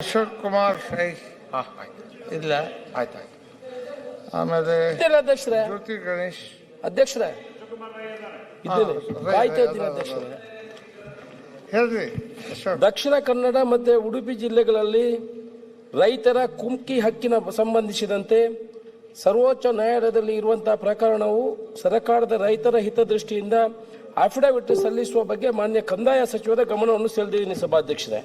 ಅಶೋಕ್ ಕುಮಾರ್ ಶೈ. ಇಲ್ಲ. ಆಯ್ತಾಯ್ತು. ಆಯ್ತು ಆಮೇಲೆ ಇದ್ದೇನೆ ಅಧ್ಯಕ್ಷರೇ ಜ್ಯೋತಿ ಗಣೇಶ್. ಅಧ್ಯಕ್ಷರೇ? ಇದ್ದೇನೆ ಹಾ, ಕಾಯ್ತಾ ಇದ್ದೀನಿ ಅಧ್ಯಕ್ಷರೇ. ಹೇಳ್ರಿ ಅಶೋಕ್. ದಕ್ಷಿಣ ಕನ್ನಡ ಮತ್ತೆ ಉಡುಪಿ ಜಿಲ್ಲೆಗಳಲ್ಲಿ ರೈತರ ಕುಮ್ಕಿ ಹಕ್ಕಿನ ಸಂಬಂಧಿಸಿದಂತೆ ಸರ್ವೋಚ್ಚ ನ್ಯಾಯಾಲಯದಲ್ಲಿ ಇರುವಂತಹ ಪ್ರಕರಣವು ಸರ್ಕಾರದ ರೈತರ ಹಿತದೃಷ್ಟಿಯಿಂದ ಅಫಿಡವಿಟ್ ಸಲ್ಲಿಸುವ ಬಗ್ಗೆ ಮಾನ್ಯ ಕಂದಾಯ ಸಚಿವರ ಗಮನವನ್ನು ಸೆಳೆದಿದ್ದೀನಿ ಸಭಾಧ್ಯಕ್ಷರೇ.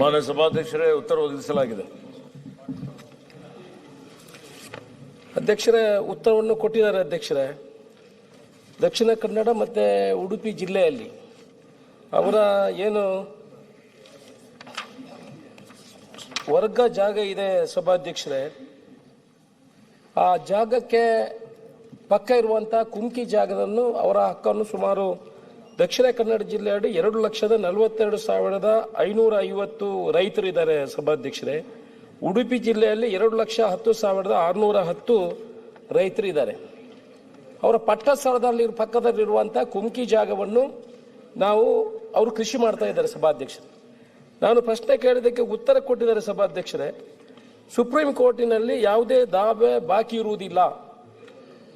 ಮಾನ್ಯ ಸಭಾಧ್ಯಕ್ಷರೇ ಉತ್ತರ ಒದಗಿಸಲಾಗಿದೆ. ಅಧ್ಯಕ್ಷರೇ, ಉತ್ತರವನ್ನು ಕೊಟ್ಟಿದ್ದಾರೆ ಅಧ್ಯಕ್ಷರೇ. ದಕ್ಷಿಣ ಕನ್ನಡ ಮತ್ತು ಉಡುಪಿ ಜಿಲ್ಲೆಯಲ್ಲಿ ಅವರ ಏನು ವರ್ಗ ಜಾಗ ಇದೆ ಸಭಾಧ್ಯಕ್ಷರೇ. ಆ ಜಾಗಕ್ಕೆ ಪಕ್ಕ ಇರುವಂಥ ಕುಮ್ಕಿ ಜಾಗವನ್ನು ಅವರ ಹಕ್ಕನ್ನು ಸುಮಾರು ದಕ್ಷಿಣ ಕನ್ನಡ ಜಿಲ್ಲೆಯಲ್ಲಿ ಎರಡು ಲಕ್ಷದ ನಲವತ್ತೆರಡು ಸಾವಿರದ ಐನೂರ ಐವತ್ತು ರೈತರು ಇದ್ದಾರೆ ಸಭಾಧ್ಯಕ್ಷರೇ. ಉಡುಪಿ ಜಿಲ್ಲೆಯಲ್ಲಿ ಎರಡು ಲಕ್ಷ ಹತ್ತು ಸಾವಿರದ ಆರುನೂರ ಹತ್ತು ರೈತರು ಇದ್ದಾರೆ. ಅವರ ಪಟ್ಟ ಸ್ಥಳದಲ್ಲಿ ಪಕ್ಕದಲ್ಲಿರುವಂಥ ಕುಮ್ಕಿ ಜಾಗವನ್ನು ನಾವು ಅವರು ಕೃಷಿ ಮಾಡ್ತಾ ಇದ್ದಾರೆ ಸಭಾಧ್ಯಕ್ಷರು. ನಾನು ಪ್ರಶ್ನೆ ಕೇಳಿದ್ದಕ್ಕೆ ಉತ್ತರ ಕೊಟ್ಟಿದ್ದಾರೆ ಸಭಾಧ್ಯಕ್ಷರೇ. ಸುಪ್ರೀಂ ಕೋರ್ಟಿನಲ್ಲಿ ಯಾವುದೇ ದಾವೆ ಬಾಕಿ ಇರುವುದಿಲ್ಲ.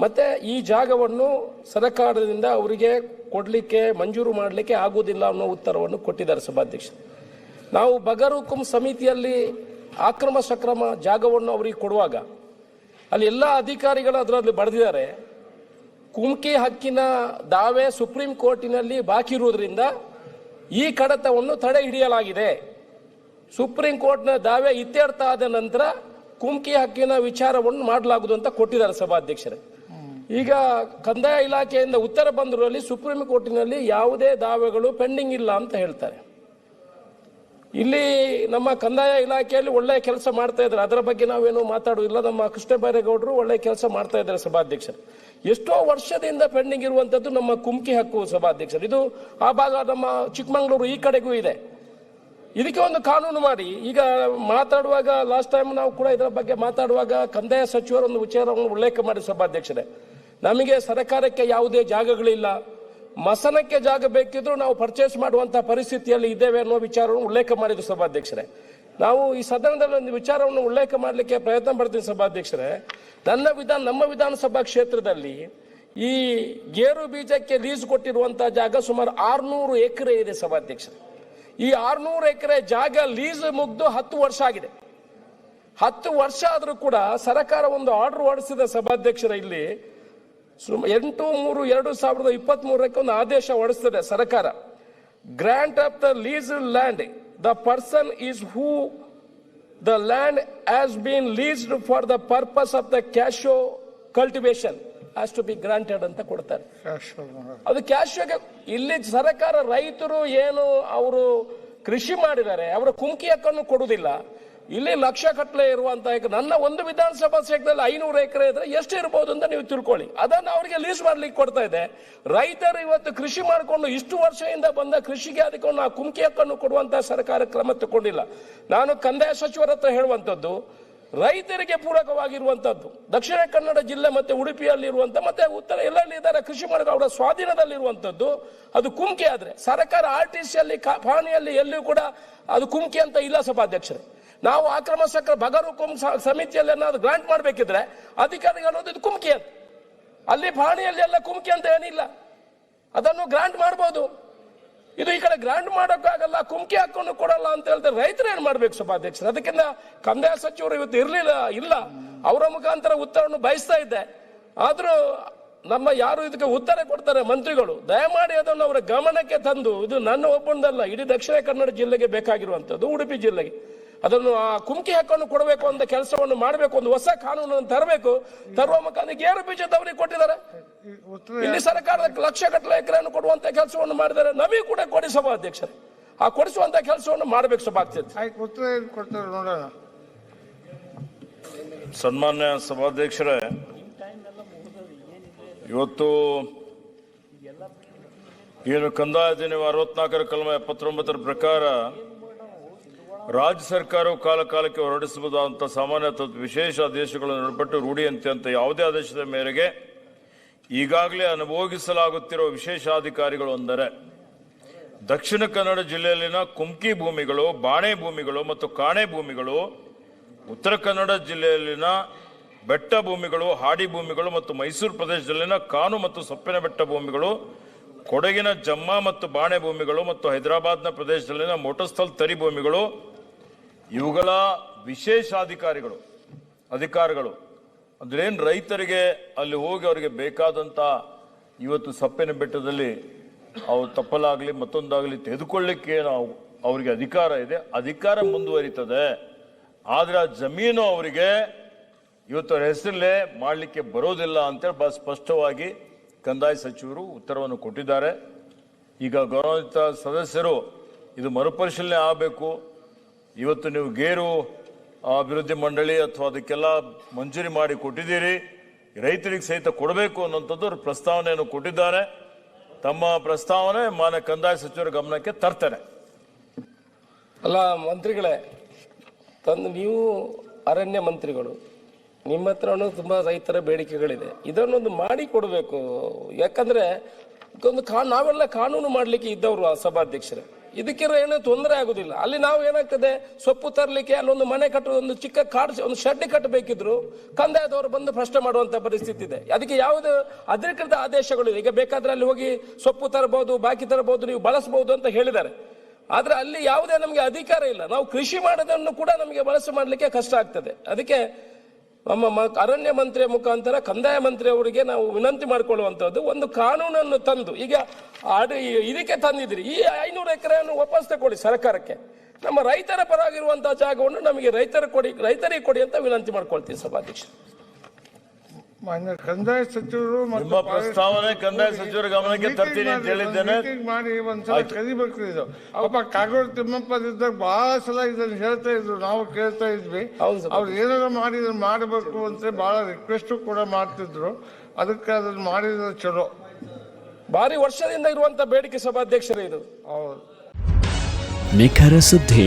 ಮತ್ತೆ ಈ ಜಾಗವನ್ನು ಸರಕಾರದಿಂದ ಅವರಿಗೆ ಕೊಡಲಿಕ್ಕೆ, ಮಂಜೂರು ಮಾಡಲಿಕ್ಕೆ ಆಗುವುದಿಲ್ಲ ಅನ್ನೋ ಉತ್ತರವನ್ನು ಕೊಟ್ಟಿದ್ದಾರೆ ಸಭಾಧ್ಯಕ್ಷರು ನಾವು ಬಗರುಕುಂ ಸಮಿತಿಯಲ್ಲಿ ಆಕ್ರಮ ಸಕ್ರಮ ಜಾಗವನ್ನು ಅವರಿಗೆ ಕೊಡುವಾಗ, ಅಲ್ಲಿ ಎಲ್ಲ ಅಧಿಕಾರಿಗಳು ಅದರಲ್ಲಿ ಬರೆದಿದ್ದಾರೆ ಕುಮ್ಕಿ ಹಕ್ಕಿನ ದಾವೆ ಸುಪ್ರೀಂ ಕೋರ್ಟಿನಲ್ಲಿ ಬಾಕಿ ಇರುವುದರಿಂದ ಈ ಕಡತವನ್ನು ತಡೆ ಹಿಡಿಯಲಾಗಿದೆ. ಸುಪ್ರೀಂ ಕೋರ್ಟ್ನ ದಾವೆ ಇತ್ಯರ್ಥ ಆದ ನಂತರ ಕುಮ್ಕಿ ಹಕ್ಕಿನ ವಿಚಾರವನ್ನು ಮಾಡಲಾಗುವುದು ಅಂತ ಕೊಟ್ಟಿದ್ದಾರೆ ಸಭಾಧ್ಯಕ್ಷರೇ. ಈಗ ಕಂದಾಯ ಇಲಾಖೆಯಿಂದ ಉತ್ತರ ಬಂದಿರುವಲ್ಲಿ ಸುಪ್ರೀಂ ಕೋರ್ಟಿನಲ್ಲಿ ಯಾವುದೇ ದಾವೆಗಳು ಪೆಂಡಿಂಗ್ ಇಲ್ಲ ಅಂತ ಹೇಳ್ತಾರೆ. ಇಲ್ಲಿ ನಮ್ಮ ಕಂದಾಯ ಇಲಾಖೆಯಲ್ಲಿ ಒಳ್ಳೆಯ ಕೆಲಸ ಮಾಡ್ತಾ ಇದ್ದಾರೆ. ಅದರ ಬಗ್ಗೆ ನಾವೇನು ಮಾತಾಡುವುದಿಲ್ಲ. ನಮ್ಮ ಕೃಷ್ಣ ಬೈರೇಗೌಡರು ಒಳ್ಳೆಯ ಕೆಲಸ ಮಾಡ್ತಾ ಇದ್ದಾರೆ ಸಭಾಧ್ಯಕ್ಷರು. ಎಷ್ಟೋ ವರ್ಷದಿಂದ ಪೆಂಡಿಂಗ್ ಇರುವಂಥದ್ದು ನಮ್ಮ ಕುಮ್ಕಿ ಹಕ್ಕು ಸಭಾಧ್ಯಕ್ಷರು. ಇದು ಆ ಭಾಗ ನಮ್ಮ ಚಿಕ್ಕಮಂಗ್ಳೂರು ಈ ಕಡೆಗೂ ಇದೆ. ಇದಕ್ಕೆ ಒಂದು ಕಾನೂನು ಮಾಡಿ. ಈಗ ಮಾತಾಡುವಾಗ ಲಾಸ್ಟ್ ಟೈಮ್ ನಾವು ಕೂಡ ಇದರ ಬಗ್ಗೆ ಮಾತಾಡುವಾಗ ಕಂದಾಯ ಸಚಿವರು ಒಂದು ವಿಚಾರವನ್ನು ಉಲ್ಲೇಖ ಮಾಡಿ ಸಭಾಧ್ಯಕ್ಷರೇ. ನಮಗೆ ಸರ್ಕಾರಕ್ಕೆ ಯಾವುದೇ ಜಾಗಗಳಿಲ್ಲ. ಮಸನಕ್ಕೆ ಜಾಗ ಬೇಕಿದ್ರು ನಾವು ಪರ್ಚೇಸ್ ಮಾಡುವಂತಹ ಪರಿಸ್ಥಿತಿಯಲ್ಲಿ ಇದ್ದೇವೆ ಅನ್ನೋ ವಿಚಾರವನ್ನು ಉಲ್ಲೇಖ ಮಾಡಿದ್ರು ಸಭಾಧ್ಯಕ್ಷರೇ. ನಾವು ಈ ಸದನದಲ್ಲಿ ಒಂದು ವಿಚಾರವನ್ನು ಉಲ್ಲೇಖ ಮಾಡಲಿಕ್ಕೆ ಪ್ರಯತ್ನ ಪಡ್ತೀನಿ ಸಭಾಧ್ಯಕ್ಷರೇ. ನನ್ನ ವಿಧಾನ, ನಮ್ಮ ವಿಧಾನಸಭಾ ಕ್ಷೇತ್ರದಲ್ಲಿ ಈ ಗೇರು ಬೀಜಕ್ಕೆ ಲೀಸ್ ಕೊಟ್ಟಿರುವಂತಹ ಜಾಗ ಸುಮಾರು ಆರ್ನೂರು ಎಕರೆ ಇದೆ ಸಭಾಧ್ಯಕ್ಷರೇ. ಈ ಆರ್ನೂರು ಎಕರೆ ಜಾಗ ಲೀಸ್ ಮುಗ್ದು ಹತ್ತು ವರ್ಷ ಆಗಿದೆ. ಹತ್ತು ವರ್ಷ ಆದರೂ ಕೂಡ ಸರ್ಕಾರ ಒಂದು ಆರ್ಡರ್ ಹೊರಡಿಸಿದ ಸಭಾಧ್ಯಕ್ಷರ ಇಲ್ಲಿ. ಸುಮ್ ಎಂಟು ಮೂರು ಎರಡು ಸಾವಿರದ ಇಪ್ಪತ್ತ್ ಮೂರಕ್ಕೆ ಒಂದು ಆದೇಶ ಹೊರಡಿಸ್ತದೆ ಸರ್ಕಾರ. Grant of the lease land the person is who the land has been leased for the purpose of the cashew cultivation has to be granted ಅಂತ ಕೊಡ್ತಾರೆ. ಅದು ಕ್ಯಾಶ್ ಇಲ್ಲಿ ಸರ್ಕಾರ ರೈತರು ಏನು ಅವರು ಕೃಷಿ ಮಾಡಿದ್ದಾರೆ ಅವರ ಕುಮ್ಕಿ ಹಕ್ಕನ್ನು ಕೊಡುವುದಿಲ್ಲ. ಇಲ್ಲಿ ಲಕ್ಷ ಕಟ್ಲೆ ಇರುವಂತ ಈಗ ನನ್ನ ಒಂದು ವಿಧಾನಸಭಾ ಕ್ಷೇತ್ರದಲ್ಲಿ ಐನೂರು ಎಕರೆ ಇದ್ರೆ ಎಷ್ಟು ಇರಬಹುದು ಅಂತ ನೀವು ತಿಳ್ಕೊಳ್ಳಿ. ಅದನ್ನು ಅವರಿಗೆ ಲೀಸ್ ಮಾಡ್ಲಿಕ್ಕೆ ಕೊಡ್ತಾ ಇದೆ. ರೈತರು ಇವತ್ತು ಕೃಷಿ ಮಾಡಿಕೊಂಡು ಇಷ್ಟು ವರ್ಷದಿಂದ ಬಂದ ಕೃಷಿಗೆ ಅದಕ್ಕೊಂದು ಆ ಕುಮ್ಕಿ ಹಕ್ಕನ್ನು ಕೊಡುವಂತ ಸರ್ಕಾರ ಕ್ರಮ ತಗೊಂಡಿಲ್ಲ. ನಾನು ಕಂದಾಯ ಸಚಿವರ ಹತ್ರ ಹೇಳುವಂಥದ್ದು, ರೈತರಿಗೆ ಪೂರಕವಾಗಿರುವಂತದ್ದು ದಕ್ಷಿಣ ಕನ್ನಡ ಜಿಲ್ಲೆ ಮತ್ತೆ ಉಡುಪಿಯಲ್ಲಿ ಇರುವಂತ ಮತ್ತೆ ಉತ್ತರ ಎಲ್ಲಲ್ಲಿ ಇದ್ದಾರೆ ಕೃಷಿ ಮಾಡಿದ ಅವರ ಸ್ವಾಧೀನದಲ್ಲಿರುವಂಥದ್ದು ಅದು ಕುಮ್ಕಿ ಆದ್ರೆ. ಸರ್ಕಾರ ಆರ್ ಟಿ ಸಿಯಲ್ಲಿ ಪಹಣಿಯಲ್ಲಿ ಎಲ್ಲಿಯೂ ಕೂಡ ಅದು ಕುಮ್ಕಿ ಅಂತ ಇಲ್ಲ ಸಭಾಧ್ಯಕ್ಷರೇ. ನಾವು ಆಕ್ರಮ ಸಕ್ರ ಬಗರು ಕುಂ ಸಮಿತಿಯಲ್ಲಿ ಏನಾದ್ರು ಗ್ರಾಂಟ್ ಮಾಡಬೇಕಿದ್ರೆ ಅಧಿಕಾರಿಗಳು ಅನ್ನೋದು ಇದು ಕುಮ್ಕಿ ಅಂತ. ಅಲ್ಲಿ ಬಾಣಿಯಲ್ಲಿ ಎಲ್ಲ ಕುಮ್ಕಿ ಅಂತ ಏನಿಲ್ಲ. ಅದನ್ನು ಗ್ರಾಂಟ್ ಮಾಡ್ಬೋದು. ಇದು ಈ ಕಡೆ ಗ್ರಾಂಟ್ ಮಾಡೋಕ್ಕಾಗಲ್ಲ ಕುಮ್ಕಿ ಹಾಕೊಂಡು ಕೊಡಲ್ಲ ಅಂತ ಹೇಳ್ತಾರೆ ರೈತರು ಏನ್ ಮಾಡ್ಬೇಕು ಸಭಾಧ್ಯಕ್ಷರು? ಅದಕ್ಕಿಂತ ಕಂದಾಯ ಸಚಿವರು ಇವತ್ತು ಇರಲಿಲ್ಲ, ಇಲ್ಲ. ಅವರ ಮುಖಾಂತರ ಉತ್ತರವನ್ನು ಬಯಸ್ತಾ ಇದ್ದೆ. ಆದರೂ ನಮ್ಮ ಯಾರು ಇದಕ್ಕೆ ಉತ್ತರ ಕೊಡ್ತಾರೆ ಮಂತ್ರಿಗಳು, ದಯಮಾಡಿ ಅದನ್ನು ಅವರ ಗಮನಕ್ಕೆ ತಂದು, ಇದು ನನ್ನ ಒಬ್ಬಂದಲ್ಲ ಇಡೀ ದಕ್ಷಿಣ ಕನ್ನಡ ಜಿಲ್ಲೆಗೆ ಬೇಕಾಗಿರುವಂಥದ್ದು, ಉಡುಪಿ ಜಿಲ್ಲೆಗೆ. ಅದನ್ನು ಆ ಕುಮ್ಕಿ ಹಕ್ಕನ್ನು ಕೊಡಬೇಕು ಅಂತ ಕೆಲಸವನ್ನು ಮಾಡಬೇಕು ಒಂದು ಹೊಸ ಕಾನೂನನ್ನು ತರಬೇಕು. ತರುವ ಮುಖಾಂತರ ಗೇರು ಬೀಜದವರಿಗೆ ಕೊಟ್ಟಿದ್ದಾರೆ. ಇಲ್ಲಿ ಸರ್ಕಾರದ ಲಕ್ಷ ಗಟ್ಟಲೆ ಎಕರೆಯನ್ನು ಕೊಡುವಂತ ಕೆಲಸವನ್ನು ಮಾಡಿದ್ದಾರೆ. ನಮಗೆ ಕೂಡ ಕೊಡಿ ಸಭಾಧ್ಯಕ್ಷರೇ ಆ ಕೊಡಿಸುವಂತ ಕೆಲಸವನ್ನು ಮಾಡಬೇಕು ಸಭಾಧ್ಯಕ್ಷ ಆಯ್ತು ಉತ್ತರ ನೋಡೋಣ. ಸನ್ಮಾನ್ಯ ಸಭಾಧ್ಯಕ್ಷರೇ ಇವತ್ತು ಏನು ಕಂದಾಯ ದಿನ ಅರವತ್ನಾಲ್ಕರ ಕಲಮ ಎಪ್ಪತ್ತೊಂಬತ್ತರ ಪ್ರಕಾರ ರಾಜ್ಯ ಸರ್ಕಾರವು ಕಾಲ ಕಾಲಕ್ಕೆ ಹೊರಡಿಸಬಹುದಾದಂಥ ಸಾಮಾನ್ಯ ಅಥವಾ ವಿಶೇಷ ಆದೇಶಗಳನ್ನು ಒಳಪಟ್ಟು ರೂಢಿಯಂತೆ ಅಂತ ಯಾವುದೇ ಆದೇಶದ ಮೇರೆಗೆ ಈಗಾಗಲೇ ಅನುಭೋಗಿಸಲಾಗುತ್ತಿರುವ ವಿಶೇಷಾಧಿಕಾರಿಗಳು ಅಂದರೆ ದಕ್ಷಿಣ ಕನ್ನಡ ಜಿಲ್ಲೆಯಲ್ಲಿನ ಕುಮ್ಕಿ ಭೂಮಿಗಳು, ಬಾಣೆ ಭೂಮಿಗಳು ಮತ್ತು ಕಾಣೆ ಭೂಮಿಗಳು, ಉತ್ತರ ಕನ್ನಡ ಜಿಲ್ಲೆಯಲ್ಲಿನ ಬೆಟ್ಟ ಭೂಮಿಗಳು, ಹಾಡಿ ಭೂಮಿಗಳು ಮತ್ತು ಮೈಸೂರು ಪ್ರದೇಶದಲ್ಲಿನ ಕಾನು ಮತ್ತು ಸೊಪ್ಪಿನ ಬೆಟ್ಟ ಭೂಮಿಗಳು, ಕೊಡಗಿನ ಜಮ್ಮ ಮತ್ತು ಬಾಣೆ ಭೂಮಿಗಳು ಮತ್ತು ಹೈದರಾಬಾದ್ನ ಪ್ರದೇಶದಲ್ಲಿನ ಮೋಟಸ್ಥಲ್ ತರಿ ಭೂಮಿಗಳು ಇವುಗಳ ವಿಶೇಷಾಧಿಕಾರಿಗಳು, ಅಧಿಕಾರಿಗಳು. ಅಂದ್ರೇನು ರೈತರಿಗೆ ಅಲ್ಲಿ ಹೋಗಿ ಅವರಿಗೆ ಬೇಕಾದಂಥ ಇವತ್ತು ಸಪ್ಪಿನ ಬೆಟ್ಟದಲ್ಲಿ ಅವ್ರು ತಪ್ಪಲಾಗಲಿ, ಮತ್ತೊಂದಾಗಲಿ ತೆಗೆದುಕೊಳ್ಳಿಕ್ಕೆ ನಾವು ಅವರಿಗೆ ಅಧಿಕಾರ ಇದೆ. ಅಧಿಕಾರ ಮುಂದುವರಿತದೆ. ಆದರೆ ಆ ಜಮೀನು ಅವರಿಗೆ ಇವತ್ತು ಅವರ ಹೆಸರಲ್ಲೇ ಮಾಡಲಿಕ್ಕೆ ಬರೋದಿಲ್ಲ ಅಂತೇಳಿ ಬಹಳ ಸ್ಪಷ್ಟವಾಗಿ ಕಂದಾಯ ಸಚಿವರು ಉತ್ತರವನ್ನು ಕೊಟ್ಟಿದ್ದಾರೆ. ಈಗ ಗೌರವಿತ ಸದಸ್ಯರು ಇದು ಮರುಪರಿಶೀಲನೆ ಆಗಬೇಕು. ಇವತ್ತು ನೀವು ಗೇರು ಅಭಿವೃದ್ಧಿ ಮಂಡಳಿ ಅಥವಾ ಅದಕ್ಕೆಲ್ಲ ಮಂಜೂರಿ ಮಾಡಿ ಕೊಟ್ಟಿದ್ದೀರಿ, ರೈತರಿಗೆ ಸಹಿತ ಕೊಡಬೇಕು ಅನ್ನೋಂಥದ್ದು ಪ್ರಸ್ತಾವನೆಯನ್ನು ಕೊಟ್ಟಿದ್ದಾರೆ. ತಮ್ಮ ಪ್ರಸ್ತಾವನೆ ಮಾನ್ಯ ಕಂದಾಯ ಸಚಿವರ ಗಮನಕ್ಕೆ ತರ್ತಾರೆ ಅಲ್ಲ, ಮಂತ್ರಿಗಳೇ, ತಂದು ನೀವು ಅರಣ್ಯ ಮಂತ್ರಿಗಳು, ನಿಮ್ಮ ಹತ್ರನೂ ತುಂಬ ರೈತರ ಬೇಡಿಕೆಗಳಿದೆ. ಇದನ್ನೊಂದು ಮಾಡಿ ಕೊಡಬೇಕು. ಯಾಕಂದ್ರೆ, ಒಂದು ಕಾ, ನಾವೆಲ್ಲ ಕಾನೂನು ಮಾಡಲಿಕ್ಕೆ ಇದ್ದವರು ಆ ಸಭಾಧ್ಯಕ್ಷರೇ. ಇದಕ್ಕೆ ಏನೂ ತೊಂದರೆ ಆಗುದಿಲ್ಲ. ಅಲ್ಲಿ ನಾವು ಏನಾಗ್ತದೆ, ಸೊಪ್ಪು ತರಲಿಕ್ಕೆ ಅಲ್ಲೊಂದು ಮನೆ ಕಟ್ಟೋದು ಒಂದು ಚಿಕ್ಕ ಕಾಡು, ಒಂದು ಶೆಡ್ ಕಟ್ಟಬೇಕಿದ್ರು, ಕಂದಾಯದವರು ಬಂದು ಪ್ರಶ್ನೆ ಮಾಡುವಂತ ಪರಿಸ್ಥಿತಿ ಇದೆ. ಅದಕ್ಕೆ ಯಾವುದು ಅಧಿಕೃತ ಆದೇಶಗಳು. ಈಗ ಬೇಕಾದ್ರೆ ಅಲ್ಲಿ ಹೋಗಿ ಸೊಪ್ಪು ತರಬಹುದು ಬಾಕಿ ತರಬಹುದು ನೀವು ಬಳಸಬಹುದು ಅಂತ ಹೇಳಿದ್ದಾರೆ. ಆದರೆ ಅಲ್ಲಿ ಯಾವುದೇ ನಮಗೆ ಅಧಿಕಾರ ಇಲ್ಲ. ನಾವು ಕೃಷಿ ಮಾಡೋದನ್ನು ಕೂಡ ನಮಗೆ ಬಳಸಿ ಮಾಡಲಿಕ್ಕೆ ಕಷ್ಟ ಆಗ್ತದೆ. ಅದಕ್ಕೆ ನಮ್ಮ ಅರಣ್ಯ ಮಂತ್ರಿಯ ಮುಖಾಂತರ ಕಂದಾಯ ಮಂತ್ರಿ ಅವರಿಗೆ ನಾವು ವಿನಂತಿ ಮಾಡಿಕೊಳ್ಳುವಂಥದ್ದು, ಒಂದು ಕಾನೂನನ್ನು ತಂದು, ಈಗ ಅಡಿ ಇದಕ್ಕೆ ತಂದಿದ್ರಿ ಈ ಐನೂರು ಎಕರೆಯನ್ನು ವಾಪಸ್ ತಗೊಳ್ಳಿ ಸರ್ಕಾರಕ್ಕೆ. ನಮ್ಮ ರೈತರ ಪರವಾಗಿರುವಂತಹ ಜಾಗವನ್ನು ನಮಗೆ ರೈತರ ಕೊಡಿ, ರೈತರಿಗೆ ಕೊಡಿ ಅಂತ ವಿನಂತಿ ಮಾಡ್ಕೊಳ್ತೀನಿ ಸಭಾಧ್ಯಕ್ಷ ಮಾನ್ಯ ಕಂದಾಯ ಸಚಿವರು ಮತ್ತು ನಿಮ್ಮ ಪ್ರಸ್ತಾವನೆ ಕಂದಾಯ ಸಚಿವರ ಗಮನಕ್ಕೆ ತರ್ತೀನಿ ಅಂತ ಹೇಳಿದ್ದೇನೆ. ಮೀಟಿಂಗ್ ಮಾಡಿ ಒಂದ್ಸಲ. ಕರಿಬೇಕು ಇದು. ಅಪ್ಪ ಕಾಗೋಡು ತಿಮ್ಮಪ್ಪ ಇದ್ದಾಗ ಬಹಳ ಸಲ ಇದನ್ನ ಹೇಳ್ತಾ ಇದ್ರು. ನಾವು ಕೇಳ್ತಾ ಇದ್ವಿ. ಹೌದು ಸರ್. ಅವ್ರು ಏನಾರ ಮಾಡಿ ಇದನ್ನ ಮಾಡಬೇಕು ಅಂತ ಬಹಳ ರಿಕ್ವೆಸ್ಟ್ ಕೂಡ ಮಾಡ್ತಿದ್ರು. ಅದಕ್ಕೆ ಅದನ್ನ ಮಾಡಿದ್ರೆ ಚಲೋ. ಭಾರಿ ವರ್ಷದಿಂದ ಇರುವಂತ ಬೇಡಿಕೆ ಸಭಾಧ್ಯಕ್ಷರೇ ಇದು. ಹೌದು. ನಿಖರ ಸುದ್ದಿ.